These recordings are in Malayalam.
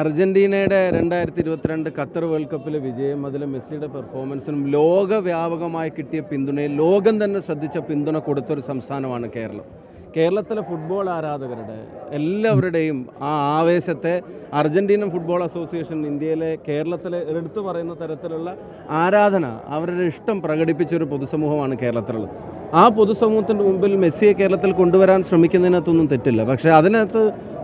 അർജന്റീനയുടെ രണ്ടായിരത്തി ഇരുപത്തിരണ്ട് ഖത്തർ വേൾഡ് കപ്പിലെ വിജയം അതിൽ മെസ്സിയുടെ പെർഫോമൻസും ലോകവ്യാപകമായി കിട്ടിയ പിന്തുണയിൽ ലോകം തന്നെ ശ്രദ്ധിച്ച പിന്തുണ കൊടുത്തൊരു സംസ്ഥാനമാണ് കേരളം. കേരളത്തിലെ ഫുട്ബോൾ ആരാധകരുടെ എല്ലാവരുടെയും ആ ആവേശത്തെ അർജന്റീനൻ ഫുട്ബോൾ അസോസിയേഷൻ ഇന്ത്യയിലെ കേരളത്തിലെ എടുത്തു പറയുന്ന തരത്തിലുള്ള ആരാധന അവരുടെ ഇഷ്ടം പ്രകടിപ്പിച്ചൊരു പൊതുസമൂഹമാണ് കേരളത്തിലുള്ളത്. ആ പൊതുസമൂഹത്തിന്റെ മുമ്പിൽ മെസ്സിയെ കേരളത്തിൽ കൊണ്ടുവരാൻ ശ്രമിക്കുന്നതിനകത്തൊന്നും തെറ്റില്ല. പക്ഷേ അതിനകത്ത്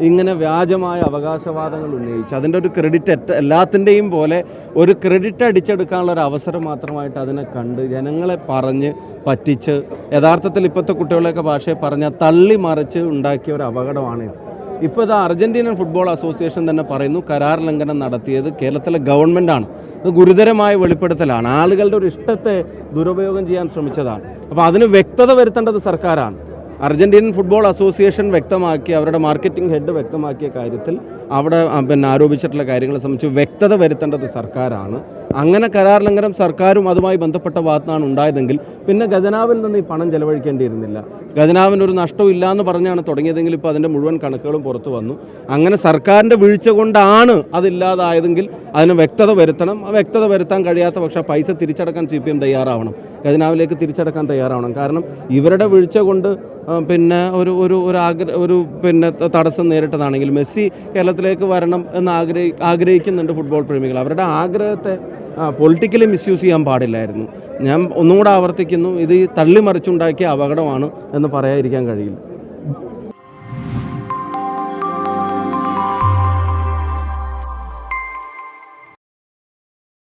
ഇങ്ങനെ വ്യാജമായ അവകാശവാദങ്ങൾ ഉന്നയിച്ച് അതിന്റെ ഒരു ക്രെഡിറ്റ് എല്ലാത്തിന്റെയും പോലെ ഒരു ക്രെഡിറ്റ് അടിച്ചെടുക്കാനുള്ള ഒരു അവസരം മാത്രമായിട്ട് അതിനെ കണ്ട് ജനങ്ങളെ പറഞ്ഞ് പറ്റിച്ച് യഥാർത്ഥത്തിൽ ഇപ്പോഴത്തെ കുട്ടികളെയൊക്കെ ഭാഷയെ പറഞ്ഞാൽ തള്ളി മറിച്ച് ഉണ്ടാക്കിയ ഒരു അപകടമാണിത് ഇപ്പോൾ ഇത് അർജന്റീനൻ ഫുട്ബോൾ അസോസിയേഷൻ തന്നെ പറയുന്നു കരാർ ലംഘനം നടത്തിയത് കേരളത്തിലെ ഗവൺമെന്റാണ്. ഗുരുതരമായ വെളിപ്പെടുത്തലാണ്. ആളുകളുടെ ഒരു ഇഷ്ടത്തെ ദുരുപയോഗം ചെയ്യാൻ ശ്രമിച്ചതാണ്. അപ്പോൾ അതിന് വ്യക്തത വരുത്തേണ്ടത് സർക്കാരാണ്. അർജന്റീനൻ ഫുട്ബോൾ അസോസിയേഷൻ വ്യക്തമാക്കി അവരുടെ മാർക്കറ്റിംഗ് ഹെഡ് വ്യക്തമാക്കിയ കാര്യത്തിൽ അവിടെ പിന്നെ ആരോപിച്ചിട്ടുള്ള കാര്യങ്ങളെ സംബന്ധിച്ച് വ്യക്തത വരുത്തേണ്ടത് സർക്കാരാണ്. അങ്ങനെ കരാർ ലംഘനം സർക്കാരും അതുമായി ബന്ധപ്പെട്ട ഭാഗത്താണ് ഉണ്ടായതെങ്കിൽ പിന്നെ ഖജനാവിൽ നിന്ന് ഈ പണം ചെലവഴിക്കേണ്ടിയിരുന്നില്ല. ഖജനാവിന് ഒരു നഷ്ടവും ഇല്ല എന്ന് പറഞ്ഞാണ് തുടങ്ങിയതെങ്കിൽ ഇപ്പോൾ അതിന്റെ മുഴുവൻ കണക്കുകളും പുറത്തു വന്നു. അങ്ങനെ സർക്കാരിന്റെ വീഴ്ച കൊണ്ടാണ് അതില്ലാതായതെങ്കിൽ അതിന് വ്യക്തത വരുത്തണം. ആ വ്യക്തത വരുത്താൻ കഴിയാത്ത പക്ഷേ പൈസ തിരിച്ചടക്കാൻ സി പി എം തയ്യാറാവണം. ഖജനാവിലേക്ക് തിരിച്ചടക്കാൻ തയ്യാറാവണം. കാരണം ഇവരുടെ വീഴ്ച കൊണ്ട് പിന്നെ ഒരു ഒരു ഒരു ആഗ്ര ഒരു പിന്നെ തടസ്സം നേരിട്ടതാണെങ്കിൽ മെസ്സി കേരളത്തിലേക്ക് വരണം എന്ന് ആഗ്രഹി ആഗ്രഹിക്കുന്നുണ്ട് ഫുട്ബോൾ പ്രേമികൾ. അവരുടെ ആഗ്രഹത്തെ പൊളിറ്റിക്കലി മിസ്യൂസ് ചെയ്യാൻ പാടില്ലായിരുന്നു. ഞാൻ ഒന്നും കൂടെ ആവർത്തിക്കുന്നു. ഇത് തള്ളിമറിച്ചുണ്ടാക്കിയ അപകടമാണ് എന്ന് പറയാതിരിക്കാൻ കഴിയില്ല.